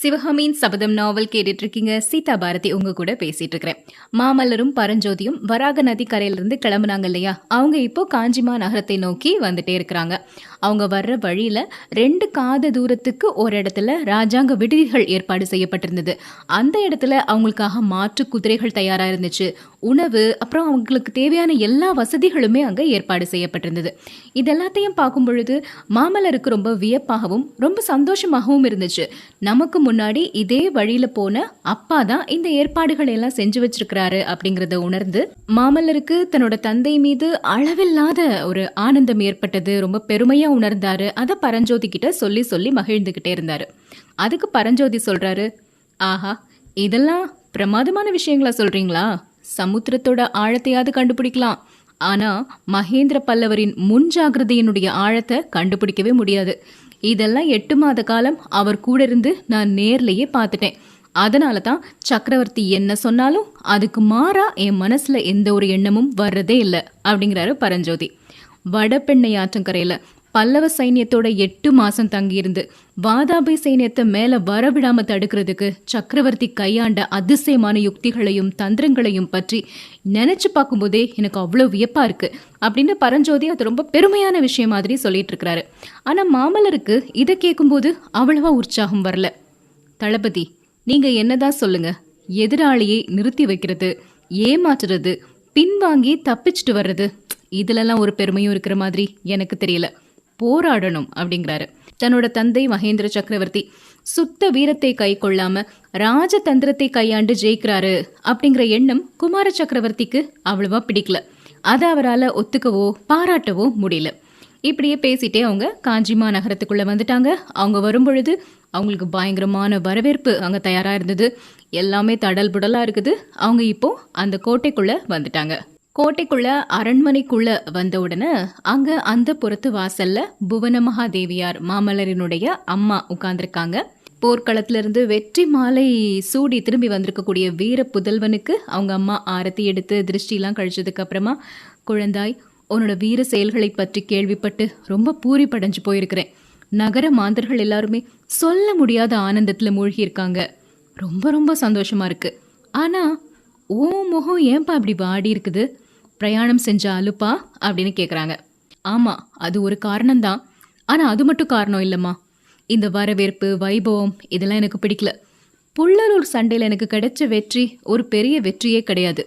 சிவகாமியின் சபதம் நாவல் கேட்டுட்டு இருக்கீங்க சீதா பாரதி உங்க கூட பேசிட்டு இருக்கிறேன் மாமல்லரும் பரஞ்சோதியும் வராக நதி கரையிலிருந்து கிளம்புனாங்க இல்லையா? அவங்க இப்போ காஞ்சிமா நகரத்தை நோக்கி வந்துட்டே இருக்கிறாங்க. அவங்க வர்ற வழியில ரெண்டு காத தூரத்துக்கு ஒரு இடத்துல ராஜாங்க விடுதிகள் ஏற்பாடு செய்யப்பட்டிருந்தது. அந்த இடத்துல அவங்களுக்காக மாற்று குதிரைகள் தயாரா இருந்துச்சு. உணவு அப்புறம் அவங்களுக்கு தேவையான எல்லா வசதிகளுமே அங்க ஏற்பாடு செய்யப்பட்டிருந்தது. இதெல்லாத்தையும் பார்க்கும் பொழுது மாமல்லருக்கு ரொம்ப வியப்பாகவும் ரொம்ப சந்தோஷமாகவும் இருந்துச்சு. நமக்கு முன்னாடி இதே வழியில போன அப்பா தான் இந்த ஏற்பாடுகளை எல்லாம் செஞ்சு வச்சிருக்கிறாரு அப்படிங்கறத உணர்ந்து மாமல்லருக்கு தன்னோட தந்தை மீது அளவில்லாத ஒரு ஆனந்தம் ஏற்பட்டது ரொம்ப பெருமையா உணர்ந்தாரு. அதை பரஞ்சோதி கிட்ட சொல்லி சொல்லி மகிழ்ந்துகிட்டே இருந்தாரு. அதுக்கு பரஞ்சோதி சொல்றாரு ஆஹா இதெல்லாம் பிரமாதமான விஷயங்களா சொல்றீங்களா? சமுத்திரத்தோட ஆழத்தையாவது கண்டுபிடிக்கலாம். ஆனா மகேந்திர பல்லவரின் முன் ஜாகிரதையினுடைய ஆழத்தை கண்டுபிடிக்கவே முடியாது. இதெல்லாம் எட்டு மாத காலம் அவர் கூட இருந்து நான் நேர்லயே பார்த்துட்டேன். அதனால தான் சக்கரவர்த்தி என்ன சொன்னாலும் அதுக்கு மாறா என் மனசுல எந்த ஒரு எண்ணமும் வர்றதே இல்லை அப்படிங்கிறாரு பரஞ்சோதி. வடபெண்ணை ஆற்றங்கரையில பல்லவ சைன்யத்தோட எட்டு மாசம் தங்கியிருந்து வாதாபி சைன்யத்தை மேல வரவிடாம தடுக்கிறதுக்கு சக்கரவர்த்தி கையாண்ட அதிசயமான யுக்திகளையும் தந்திரங்களையும் பற்றி நினைச்சு பார்க்கும்போதே எனக்கு அவ்வளோ வியப்பா இருக்கு அப்படின்னு பரஞ்சோதி அது ரொம்ப பெருமையான விஷயம் மாதிரி சொல்லிட்டு இருக்கிறாரு. ஆனா மாமல்லருக்கு இதை கேட்கும்போது அவ்வளவா உற்சாகம் வரல. தளபதி நீங்க என்னதான் சொல்லுங்க. எதிராளியை நிறுத்தி வைக்கிறது ஏமாற்றுறது பின்வாங்கி தப்பிச்சுட்டு வர்றது இதுலலாம் ஒரு பெருமையும் இருக்கிற மாதிரி எனக்கு தெரியல. போராடணும் அப்படிங்கிறாரு. தன்னோட தந்தை மகேந்திர சக்கரவர்த்தி சுத்த வீரத்தை கை கொள்ளாம ராஜதந்திரத்தை கையாண்டு ஜெயிக்கிறாரு அப்படிங்கிற எண்ணம் குமார சக்கரவர்த்திக்கு அவ்வளவா பிடிக்கல. அதை அவரால் ஒத்துக்கவோ பாராட்டவோ முடியல. இப்படியே பேசிட்டே அவங்க காஞ்சிமா நகரத்துக்குள்ளே வந்துட்டாங்க. அவங்க வரும்பொழுது அவங்களுக்கு பயங்கரமான வரவேற்பு அங்கே தயாராக இருந்தது. எல்லாமே தடல் புடலாக இருக்குது. அவங்க இப்போ அந்த கோட்டைக்குள்ளே வந்துட்டாங்க. கோட்டைக்குள்ள அரண்மனைக்குள்ள வந்த உடனே அங்க அந்த புறத்து வாசல்ல புவன மகாதேவியார் மாமல்லரினுடைய அம்மா உட்கார்ந்துருக்காங்க. போர்க்களத்திலிருந்து வெற்றி மாலை சூடி திரும்பி வந்திருக்கக்கூடிய வீர புதல்வனுக்கு அவங்க அம்மா ஆரத்தி எடுத்து திருஷ்டிலாம் கழிச்சதுக்கு அப்புறமா குழந்தாய் உன்னோட வீர செயல்களை பற்றி கேள்விப்பட்டு ரொம்ப பூரி படைஞ்சு போயிருக்கிறேன். நகர மாந்தர்கள் எல்லாருமே சொல்ல முடியாத ஆனந்தத்தில் மூழ்கியிருக்காங்க. ரொம்ப ரொம்ப சந்தோஷமா இருக்கு. ஆனா ஓ முகம் ஏன்பா அப்படி வாடி இருக்குது? பிரயாணம் செஞ்ச அலுப்பா அப்படின்னு கேட்குறாங்க ஆமாம் அது ஒரு காரணம்தான். ஆனால் அது மட்டும் காரணம் இல்லைம்மா. இந்த வரவேற்பு வைபவம் இதெல்லாம் எனக்கு பிடிக்கல. புள்ளலூர் சண்டையில் எனக்கு கிடைச்ச வெற்றி ஒரு பெரிய வெற்றியே கிடையாது.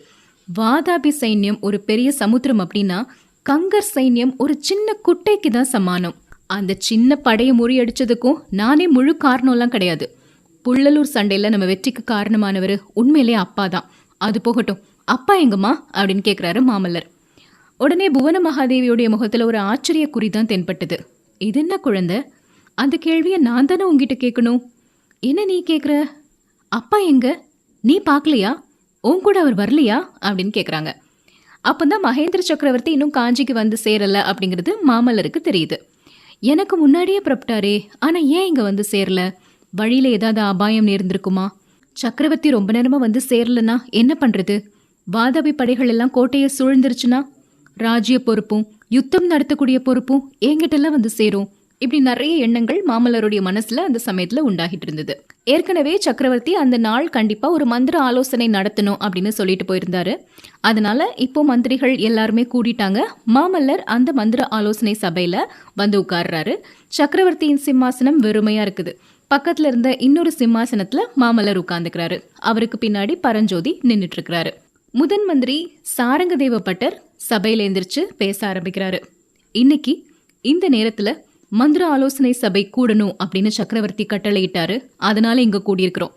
வாதாபி சைன்யம் ஒரு பெரிய சமுத்திரம் அப்படின்னா கங்கர் சைன்யம் ஒரு சின்ன குட்டைக்கு தான் சமானம். அந்த சின்ன படையை முறியடிச்சதுக்கும் நானே முழு காரணம்லாம் கிடையாது. புள்ளலூர் சண்டையில் நம்ம வெற்றிக்கு காரணமானவர் உண்மையிலே அப்பா தான். அது போகட்டும். அப்பா எங்கம்மா? அப்படின்னு கேட்குறாரு மாமல்லர். உடனே புவன மகாதேவியுடைய முகத்தில் ஒரு ஆச்சரிய குறி தான் தென்பட்டது. இது என்ன குழந்தை? அந்த கேள்வியை நான் தானே உங்ககிட்ட கேட்கணும் என்ன நீ கேட்குற அப்பா எங்க? நீ பார்க்கலையா உன் கூட அவர் வரலையா? அப்படின்னு கேட்குறாங்க அப்போ தான் மகேந்திர சக்கரவர்த்தி இன்னும் காஞ்சிக்கு வந்து சேரலை அப்படிங்கிறது மாமல்லருக்கு தெரியுது. எனக்கு முன்னாடியே புறப்பட்டாரே ஆனால் ஏன் இங்கே வந்து சேரல? வழியில் ஏதாவது அபாயம் நேர்ந்திருக்குமா? சக்கரவர்த்தி ரொம்ப நேரமாக வந்து சேரலன்னா என்ன பண்ணுறது வாதாபி படைகள் எல்லாம் கோட்டையை சூழ்ந்துருச்சுன்னா ராஜ்ய பொறுப்பும் யுத்தம் நடத்தக்கூடிய பொறுப்பும் என்கிட்டலாம் வந்து சேரும். இப்படி நிறைய எண்ணங்கள் மாமல்லருடைய மனசுல அந்த சமயத்துல உண்டாகிட்டு இருந்தது. ஏற்கனவே சக்கரவர்த்தி அந்த நாள் கண்டிப்பா ஒரு மந்திர ஆலோசனை நடத்தணும் அப்படின்னு சொல்லிட்டு போயிருந்தாரு. அதனால இப்போ மந்திரிகள் எல்லாருமே கூடிட்டாங்க. மாமல்லர் அந்த மந்திர ஆலோசனை சபையில வந்து உட்கார்றாரு. சக்கரவர்த்தியின் சிம்மாசனம் வெறுமையா இருக்குது. பக்கத்துல இருந்த இன்னொரு சிம்மாசனத்துல மாமல்லர் உட்கார்ந்துக்கிறாரு. அவருக்கு பின்னாடி பரஞ்சோதி நின்றுட்டு இருக்கிறாரு. முதன் மந்திரி சாரங்கதேவ பட்டர் சபையில எந்திரிச்சு பேச ஆரம்பிக்கிறாரு. இன்னைக்கு இந்த நேரத்துல மந்திர ஆலோசனை சபை கூடணும் அப்படின்னு சக்கரவர்த்தி கட்டளையிட்டாரு. அதனால இங்க கூடியிருக்கிறோம்.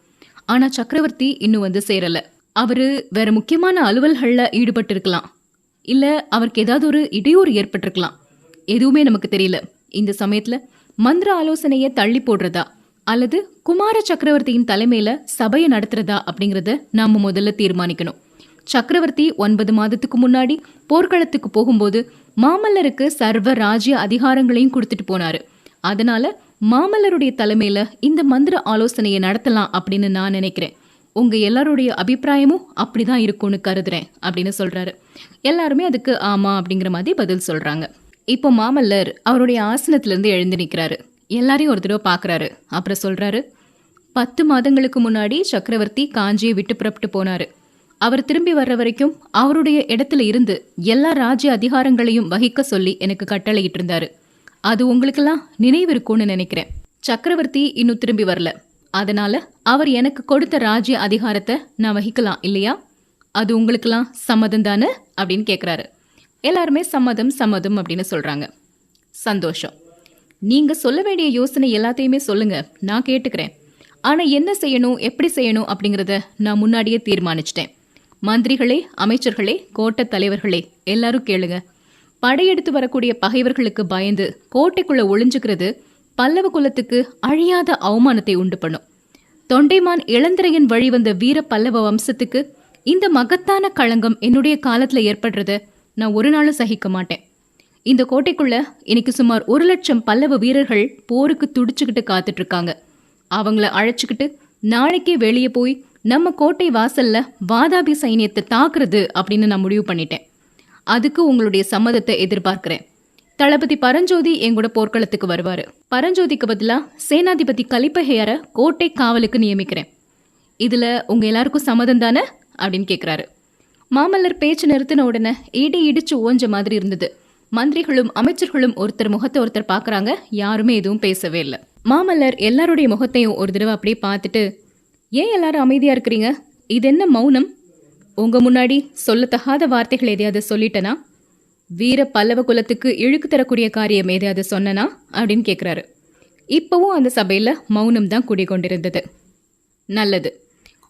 ஆனா சக்கரவர்த்தி இன்னும் வந்து சேரல. அவரு வேற முக்கியமான அலுவல்கள்ல ஈடுபட்டு இருக்கலாம் இல்ல அவருக்கு ஏதாவது ஒரு இடையூறு ஏற்பட்டிருக்கலாம். எதுவுமே நமக்கு தெரியல. இந்த சமயத்துல மந்திர ஆலோசனையை தள்ளி போடுறதா? அல்லது குமார சக்கரவர்த்தியின் தலைமையில சபையை நடத்துறதா அப்படிங்கறத நாம முதல்ல தீர்மானிக்கணும். சக்கரவர்த்தி ஒன்பது மாதத்துக்கு முன்னாடி போர்க்களத்துக்கு போகும்போது மாமல்லருக்கு சர்வ ராஜ்ய அதிகாரங்களையும் கொடுத்துட்டு போனாரு. அதனால மாமல்லருடைய தலைமையில இந்த மந்திர ஆலோசனையை நடத்தலாம் அப்படின்னு நான் நினைக்கிறேன். உங்க எல்லாருடைய அபிப்பிராயமும் அப்படிதான் இருக்கும்னு கருதுறேன் அப்படின்னு சொல்றாரு. எல்லாருமே அதுக்கு ஆமா அப்படிங்கிற மாதிரி பதில் சொல்றாங்க. இப்போ மாமல்லர் அவருடைய ஆசனத்திலிருந்து எழுந்து நிற்கிறாரு எல்லாரையும் ஒரு தடவை பார்க்குறாரு அப்புறம் சொல்கிறாரு பத்து மாதங்களுக்கு முன்னாடி சக்கரவர்த்தி காஞ்சியை விட்டு புறப்பட்டு போனாரு. அவர் திரும்பி வர்ற வரைக்கும் அவருடைய இடத்துல இருந்து எல்லா ராஜ்ய அதிகாரங்களையும் வகிக்க சொல்லி எனக்கு கட்டளையிட்டு இருந்தாரு அது உங்களுக்கெல்லாம் நினைவு இருக்கும்னு நினைக்கிறேன். சக்கரவர்த்தி இன்னும் திரும்பி வரல. அதனால அவர் எனக்கு கொடுத்த ராஜ்ய அதிகாரத்தை நான் வகிக்கலாம் இல்லையா? அது உங்களுக்கெல்லாம் சம்மதம் தானே? அப்படின்னு கேட்குறாரு எல்லாருமே சம்மதம் சம்மதம் அப்படின்னு சொல்கிறாங்க சந்தோஷம். நீங்கள் சொல்ல வேண்டிய யோசனை எல்லாத்தையுமே சொல்லுங்கள் நான் கேட்டுக்கிறேன். ஆனால் என்ன செய்யணும் எப்படி செய்யணும் அப்படிங்கிறத நான் முன்னாடியே தீர்மானிச்சிட்டேன். மந்திரிகளே அமைச்சர்களே கோட்டத் தலைவர்களே எல்லாரும் கேளுங்க. படையெடுத்து வரக்கூடிய பகைவர்களுக்கு பயந்து கோட்டைக்குள்ள ஒளிஞ்சுக்கிறது பல்லவ குலத்துக்கு அழியாத அவமானத்தை உண்டு பண்ணும். தொண்டைமான் இளந்திரையன் வழி வந்த வீர பல்லவ வம்சத்துக்கு இந்த மகத்தான களங்கம் என்னுடைய காலத்துல ஏற்படுறத நான் ஒரு நாளும் சகிக்க மாட்டேன். இந்த கோட்டைக்குள்ள இன்னைக்கு சுமார் ஒரு லட்சம் பல்லவ வீரர்கள் போருக்கு துடிச்சுக்கிட்டு காத்துட்டு இருக்காங்க. அவங்கள அழைச்சிக்கிட்டு நாளைக்கே வெளியே போய் நம்ம கோட்டை வாசல்ல வாதாபி சைனியத்தை தாக்குறது அப்படின்னு நான் முடிவு பண்ணிட்டேன். அதுக்கு உங்களுடைய சம்மதத்தை எதிர்பார்க்கிறேன். தளபதி பரஞ்சோதி எங்கூட போர்க்களத்துக்கு வருவார். பரஞ்சோதிக்கு பதிலாக சேனாதிபதி கலிப்பகையார கோட்டை காவலுக்கு நியமிக்கிறேன். இதில் உங்கள் எல்லாருக்கும் சம்மதம் தானே? அப்படின்னு கேட்குறாரு மாமல்லர் பேச்சு நிறுத்தின உடனே இடி இடிச்சு ஓஞ்ச மாதிரி இருந்தது. மந்திரிகளும் அமைச்சர்களும் ஒருத்தர் முகத்தை ஒருத்தர் பார்க்குறாங்க யாருமே எதுவும் பேசவே இல்லை. மாமல்லர் எல்லாருடைய முகத்தையும் ஒரு தடவை அப்படியே பார்த்துட்டு ஏன் எல்லாரும் அமைதியா இருக்கிறீங்க? இது என்ன மௌனம்? உங்க முன்னாடி சொல்லத்தகாத வார்த்தைகள் எதையாவது சொல்லிட்டனா? வீர பல்லவ குலத்துக்கு இழுக்கு தரக்கூடிய காரியம் எதையாவது சொன்னனா? அப்படின்னு கேட்குறாரு இப்போவும் அந்த சபையில் மௌனம் தான் குடிகொண்டிருந்தது. நல்லது.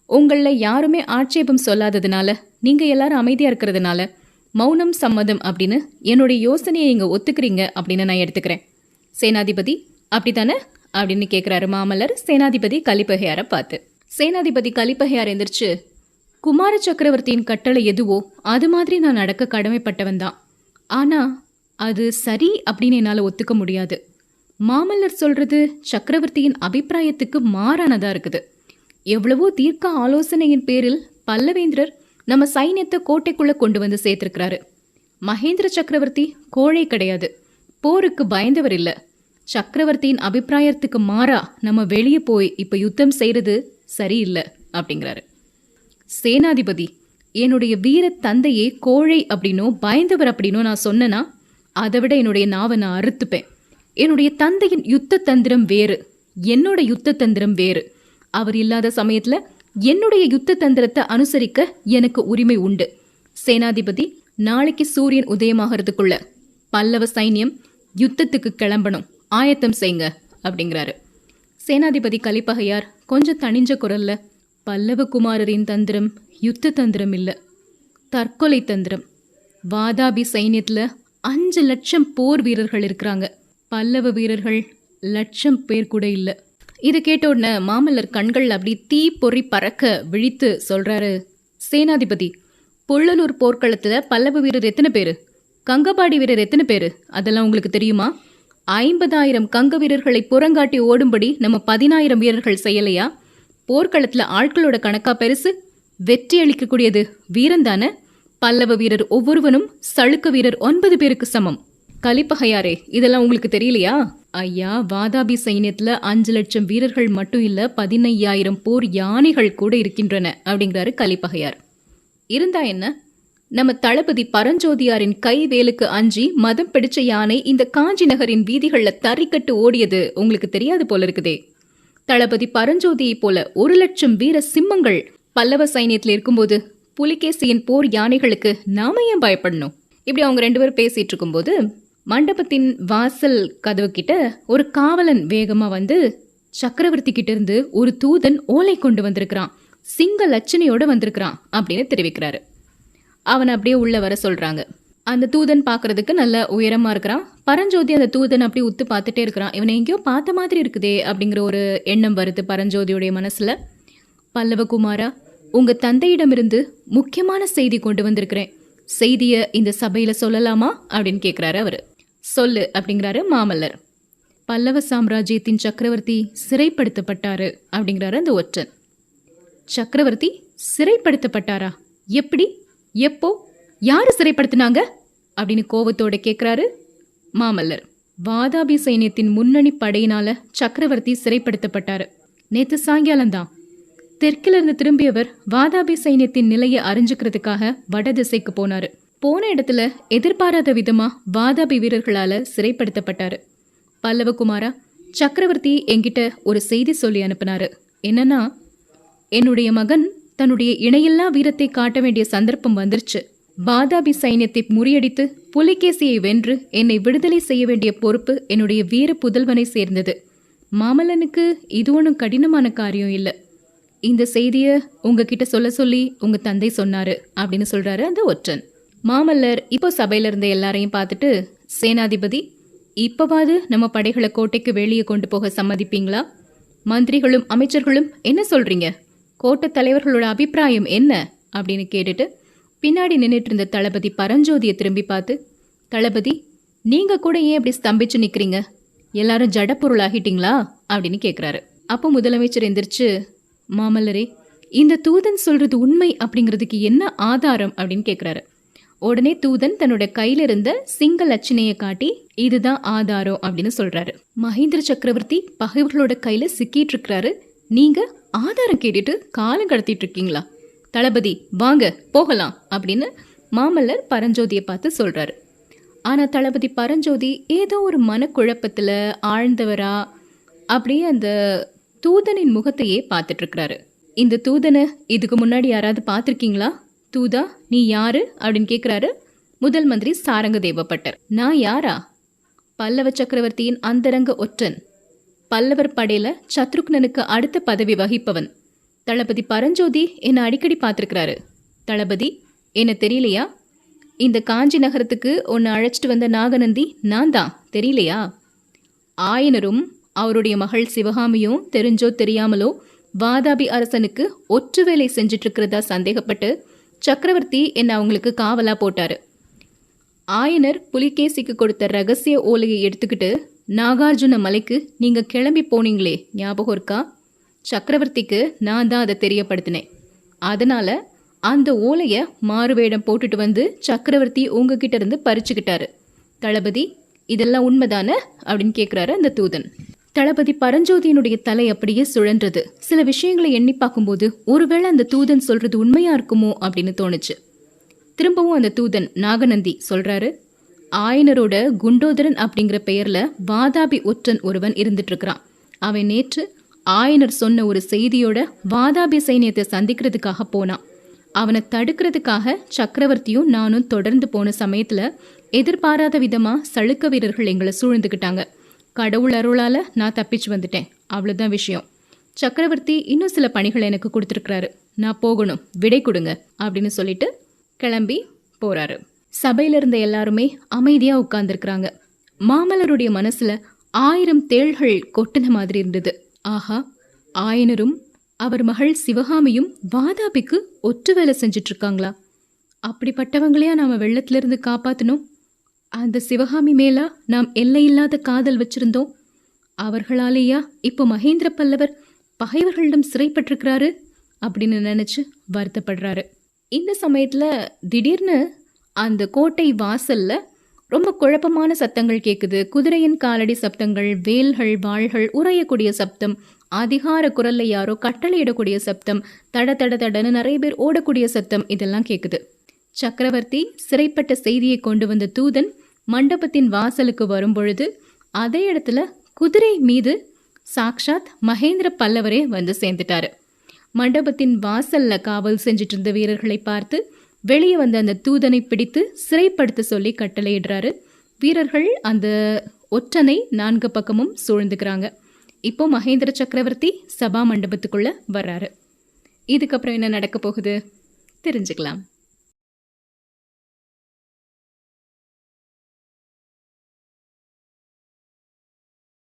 உங்களில் யாருமே ஆட்சேபம் சொல்லாததுனால நீங்கள் எல்லாரும் அமைதியாக இருக்கிறதுனால மௌனம் சம்மதம் அப்படின்னு என்னுடைய யோசனையை இங்கே ஒத்துக்கிறீங்க அப்படின்னு நான் எடுத்துக்கிறேன். சேனாதிபதி அப்படி தானே அப்படின்னு கேட்குறாரு மாமல்லர். சேனாதிபதி கலிப்பகையாரை பார்த்து. சேனாதிபதி கலிப்பகையார் எந்திரிச்சு குமார சக்கரவர்த்தியின் கட்டளை எதுவோ அது மாதிரி நான் நடக்க கடமைப்பட்டவன் தான் ஆனால் அது சரி அப்படின்னு என்னால் ஒத்துக்க முடியாது. மாமல்லர் சொல்றது சக்கரவர்த்தியின் அபிப்பிராயத்துக்கு மாறானதா இருக்குது. எவ்வளவோ தீர்க்க ஆலோசனையின் பேரில் பல்லவேந்திரர் நம்ம சைன்யத்தை கோட்டைக்குள்ள கொண்டு வந்து சேர்த்திருக்கிறாரு. மகேந்திர சக்கரவர்த்தி கோழை கிடையாது. போருக்கு பயந்தவர் இல்லை. சக்கரவர்த்தியின் அபிப்பிராயத்துக்கு மாறா நம்ம வெளியே போய் இப்ப யுத்தம் செய்யறது சரியில்லை அப்படிங்கிறாரு. சேனாதிபதி என்னுடைய வீர தந்தையே கோழை அப்படின்னோ பயந்தவர் அப்படின்னோ நான் சொன்னேன்னா அதை விட என்னுடைய நாவை நான் அறுத்துப்பேன். என்னுடைய தந்தையின் யுத்த தந்திரம் வேறு. என்னோட யுத்த தந்திரம் வேறு. அவர் இல்லாத சமயத்தில் என்னுடைய யுத்த தந்திரத்தை அனுசரிக்க எனக்கு உரிமை உண்டு. சேனாதிபதி நாளைக்கு சூரியன் உதயமாகிறதுக்குள்ள பல்லவ சைன்யம் யுத்தத்துக்கு கிளம்பணும். ஆயத்தம் செய்யுங்க அப்படிங்கிறாரு. சேனாதிபதி கலிப்பகையார் கொஞ்சம் தணிஞ்ச குரல்ல பல்லவகுமாரரின் தந்திரம் யுத்த தந்திரம் இல்லை தற்கொலை தந்திரம். வாதாபி சைன்யத்தில் அஞ்சு லட்சம் போர் வீரர்கள் இருக்கிறாங்க. பல்லவ வீரர்கள் லட்சம் பேர் கூட இல்லை. இதை கேட்ட உடனே மாமல்லர் கண்கள் அப்படி தீ பொறி பறக்க விழித்து சொல்கிறாரு சேனாதிபதி. பொள்ளலூர் போர்க்களத்தில் பல்லவ வீரர் எத்தனை பேர்? கங்கபாடி வீரர் எத்தனை பேர்? அதெல்லாம் உங்களுக்கு தெரியுமா? ஐம்பதாயிரம் கங்க வீரர்களை புறங்காட்டி ஓடும்படி நம்ம பதினாயிரம் வீரர்கள் செய்யலையா? போர்க்களத்தில் ஆட்களோட கணக்கா பெருசு வெற்றி அளிக்கக்கூடியது வீரன் தானே பல்லவ வீரர் ஒவ்வொருவனும் சளுக்க வீரர் ஒன்பது பேருக்கு சமம். கலிப்பகையாரே இதெல்லாம் உங்களுக்கு தெரியலையா? ஐயா வாதாபி சைன்யத்துல அஞ்சு லட்சம் வீரர்கள் மட்டும் இல்ல பதினையாயிரம் போர் யானைகள் கூட இருக்கின்றன அப்படிங்கிறாரு கலிப்பகையார். இருந்தா என்ன? நம்ம தளபதி பரஞ்சோதியாரின் கை வேலுக்கு அஞ்சி மதம் பிடிச்ச யானை இந்த காஞ்சி நகரின் வீதிகளில் தறிக்கட்டு ஓடியது உங்களுக்கு தெரியாது போல இருக்குதே. தளபதி பரஞ்சோதியை போல ஒரு லட்சம் வீர சிம்மங்கள் பல்லவ சைனியத்தில் இருக்கும்போது புலிகேசியின் போர் யானைகளுக்கு நாம ஏன் பயப்படணும்? இப்படி அவங்க ரெண்டு பேரும் பேசிட்டு இருக்கும்போது மண்டபத்தின் வாசல் கதவு கிட்ட ஒரு காவலன் வேகமா வந்து சக்கரவர்த்தி கிட்ட இருந்து ஒரு தூதன் ஓலை கொண்டு வந்திருக்கிறான். சிங்க லட்சணையோட வந்திருக்கிறான் அப்படின்னு தெரிவிக்கிறாரு. அவனை அப்படியே உள்ள வர சொல்றாங்க. அந்த தூதன் பார்க்கறதுக்கு நல்ல உயரமா இருக்கிறான். பரஞ்சோதி அந்த தூதன் அப்படியே உத்து பார்த்துட்டே இருக்கிறான். இவனை எங்கேயோ பார்த்த மாதிரி இருக்குதே அப்படிங்கிற ஒரு எண்ணம் வருது பரஞ்சோதியுடைய மனசுல. பல்லவகுமாரா உங்க தந்தையிடமிருந்து முக்கியமான செய்தி கொண்டு வந்திருக்கிறேன். செய்தியை இந்த சபையில சொல்லலாமா அப்படின்னு கேட்குறாரு அவர். சொல்லு அப்படிங்கிறாரு மாமல்லர். பல்லவ சாம்ராஜ்யத்தின் சக்கரவர்த்தி சிறைப்படுத்தப்பட்டாரு அப்படிங்கிறாரு அந்த ஒற்றன். சக்கரவர்த்தி சிறைப்படுத்தப்பட்டாரா? எப்படி? எப்போ? யாரு சிறைப்படுத்தினாங்க? அப்படின்னு கோவத்தோட கேட்குறாரு மாமல்லர். வாதாபி சைன்யத்தின் முன்னணி படையினால சக்கரவர்த்தி சிறைப்படுத்தப்பட்டாரு. நேத்து சாயங்காலம்தான். தெற்கில இருந்து திரும்பியவர் வாதாபி சைன்யத்தின் நிலையை அறிஞ்சுக்கிறதுக்காக வடதிசைக்கு போனாரு. போன இடத்துல எதிர்பாராத விதமா வாதாபி வீரர்களால சிறைப்படுத்தப்பட்டாரு. பல்லவகுமாரா சக்கரவர்த்தி என்கிட்ட ஒரு செய்தி சொல்லி அனுப்புனாரு. என்னன்னா என்னுடைய மகன் தன்னுடைய இணையில்லா வீரத்தை காட்ட வேண்டிய சந்தர்ப்பம் வந்துருச்சு. பாதாபி சைன்யத்தை முறியடித்து புலிகேசியை வென்று என்னை விடுதலை செய்ய வேண்டிய பொறுப்பு என்னுடைய வீர புதல்வனை சேர்ந்தது. மாமல்லனுக்கு இது ஒன்றும் கடினமான காரியம் இல்லை. இந்த செய்தியை உங்ககிட்ட சொல்ல சொல்லி உங்க தந்தை சொன்னாரு அப்படின்னு சொல்றாரு அந்த ஒற்றன். மாமல்லர் இப்போ சபையில இருந்த எல்லாரையும் பார்த்துட்டு சேனாதிபதி இப்பவாது நம்ம படைகளை கோட்டைக்கு வெளியே கொண்டு போக சம்மதிப்பீங்களா? மந்திரிகளும் அமைச்சர்களும் என்ன சொல்றீங்க? கோட்ட தலைவர்களோட அபிப்பிராயம் என்ன? அப்படின்னு கேட்டுட்டு பின்னாடி நின்றுட்டு இருந்த தளபதி பரஞ்சோதியை திரும்பி பார்த்து தளபதி நீங்கள் கூட ஏன் இப்படி ஸ்தம்பிச்சு நிற்கிறீங்க எல்லாரும் ஜடப்பொருள் ஆகிட்டீங்களா அப்படின்னு கேட்குறாரு அப்போ முதலமைச்சர் எந்திரிச்சு மாமல்லரே இந்த தூதன் சொல்றது உண்மை அப்படிங்கிறதுக்கு என்ன ஆதாரம்? அப்படின்னு கேட்குறாரு உடனே தூதன் தன்னோட கையில இருந்த சிங்க லட்சணையை காட்டி இதுதான் ஆதாரம் அப்படின்னு சொல்றாரு. மகேந்திர சக்கரவர்த்தி பகைவர்களோட கையில சிக்கிட்டு இருக்கிறாரு. நீங்க ஆதாரம் கேட்டுட்டு காலம் கடத்திட்டு இருக்கீங்களா தளபதி வாங்க போகலாம் அப்படின்னு மாமல்லர் பரஞ்சோதியை பார்த்து சொல்றாரு. ஆனா தளபதி பரஞ்சோதி ஏதோ ஒரு மனக்குழப்பத்துல ஆழ்ந்தவரா அப்படியே அந்த தூதனின் முகத்தையே பார்த்துட்டு இருக்கிறாரு இந்த தூதனை இதுக்கு முன்னாடி யாராவது பார்த்துருக்கீங்களா? தூதா நீ யாரு? அப்படின்னு கேட்குறாரு முதல் மந்திரி சாரங்க தேவப்பட்டர் நான் யாரா? பல்லவ சக்கரவர்த்தியின் அந்தரங்க ஒற்றன். பல்லவர் படையில சத்ருக்னனுக்கு அடுத்த பதவி வகிப்பவன். தளபதி பரஞ்சோதி என்னை அடிக்கடி பார்த்துருக்கிறாரு. தளபதி என்ன தெரியலையா? இந்த காஞ்சி நகரத்துக்கு உன்னை அழைச்சிட்டு வந்த நாகநந்தி நான் தான் தெரியலையா? ஆயனரும் அவருடைய மகள் சிவகாமியும் தெரிஞ்சோ தெரியாமலோ வாதாபி அரசனுக்கு ஒற்று வேலை செஞ்சுட்டு இருக்கிறதா சந்தேகப்பட்டு சக்கரவர்த்தி என்னை அவங்களுக்கு காவலா போட்டாரு. ஆயனர் புலிகேசிக்கு கொடுத்த ரகசிய ஓலையை எடுத்துக்கிட்டு நாகார்ஜுன மலைக்கு நீங்கள் கிளம்பி போனீங்களே ஞாபகம் இருக்கா? சக்கரவர்த்திக்கு நான் தான் அதை தெரியப்படுத்தினேன். அதனால் அந்த ஓலையை மாறுவேடம் போட்டுட்டு வந்து சக்கரவர்த்தி உங்ககிட்ட இருந்து பறிச்சுக்கிட்டாரு. தளபதி இதெல்லாம் உண்மைதானே? அப்படின்னு கேட்குறாரு அந்த தூதன். தளபதி பரஞ்சோதியினுடைய தலை அப்படியே சுழன்றது. சில விஷயங்களை எண்ணி பார்க்கும்போது ஒருவேளை அந்த தூதன் சொல்றது உண்மையா இருக்குமோ அப்படின்னு தோணுச்சு. திரும்பவும் அந்த தூதன் நாகநந்தி சொல்றாரு ஆயனரோட குண்டோதரன் அப்படிங்கிற பெயரில் வாதாபி ஒற்றன் ஒருவன் இருந்துட்டு இருக்கிறான் அவன் நேற்று ஆயனர் சொன்ன ஒரு செய்தியோட வாதாபி சைனியத்தை சந்திக்கிறதுக்காக போனான். அவனை தடுக்கிறதுக்காக சக்கரவர்த்தியும் நானும் தொடர்ந்து போன சமயத்தில் எதிர்பாராத விதமாக சளுக்க வீரர்கள் எங்களை சூழ்ந்துக்கிட்டாங்க கடவுள் அருளால் நான் தப்பிச்சு வந்துட்டேன். அவ்வளோதான் விஷயம். சக்கரவர்த்தி இன்னும் சில பணிகளை எனக்கு கொடுத்துருக்கிறாரு. நான் போகணும். விடை கொடுங்க அப்படின்னு சொல்லிட்டு கிளம்பி போகிறாரு சபையில இருந்த எல்லாருமே அமைதியா உட்கார்ந்துருக்குறாங்க. மாமல்லருடைய மனசுல ஆயிரம் தேள்கள் கொட்டின மாதிரி இருந்தது. ஆஹா ஆயனரும் அவர் மகள் சிவகாமியும் வாதாபிக்கு ஒற்று வேலை செஞ்சுட்டு இருக்காங்களா அப்படிப்பட்டவங்களையா நாம வெள்ளத்திலிருந்து இருந்து அந்த சிவகாமி மேலா நாம் எல்லையில்லாத காதல் வச்சிருந்தோம். அவர்களாலேயா இப்போ மகேந்திர பல்லவர் பகைவர்களிடம் சிறைப்பட்டிருக்கிறாரு? அப்படின்னு நினைச்சு வருத்தப்படுறாரு. இந்த சமயத்துல திடீர்னு அந்த கோட்டை வாசல்ல ரொம்ப குழப்பமான சத்தங்கள் கேட்குது குதிரையின் காலடி சப்தங்கள் வேல்கள் வாள்கள் உறையக்கூடிய சப்தம் அதிகார குரல்ல யாரோ கட்டளையிடக்கூடிய சப்தம் தட தட தடன்னு நிறைய பேர் ஓடக்கூடிய சத்தம் இதெல்லாம் கேட்குது சக்கரவர்த்தி சிறைப்பட்ட செய்தியை கொண்டு வந்த தூதன் மண்டபத்தின் வாசலுக்கு வரும்பொழுது அதே இடத்துல குதிரை மீது சாக்ஷாத் மகேந்திர பல்லவரே வந்து சேர்ந்துட்டாரு. மண்டபத்தின் வாசல்ல காவல் செஞ்சுட்டு இருந்த வீரர்களை பார்த்து வெளியே வந்த அந்த தூதனை பிடித்து சிறைப்படுத்த சொல்லி கட்டளையிடுறாரு. வீரர்கள் அந்த ஒற்றனை நான்கு பக்கமும் சூழ்ந்துக்கிறாங்க. இப்போ மகேந்திர சக்கரவர்த்தி சபா மண்டபத்துக்குள்ள வர்றாரு. இதுக்கப்புறம் என்ன நடக்க போகுது? தெரிஞ்சுக்கலாம்.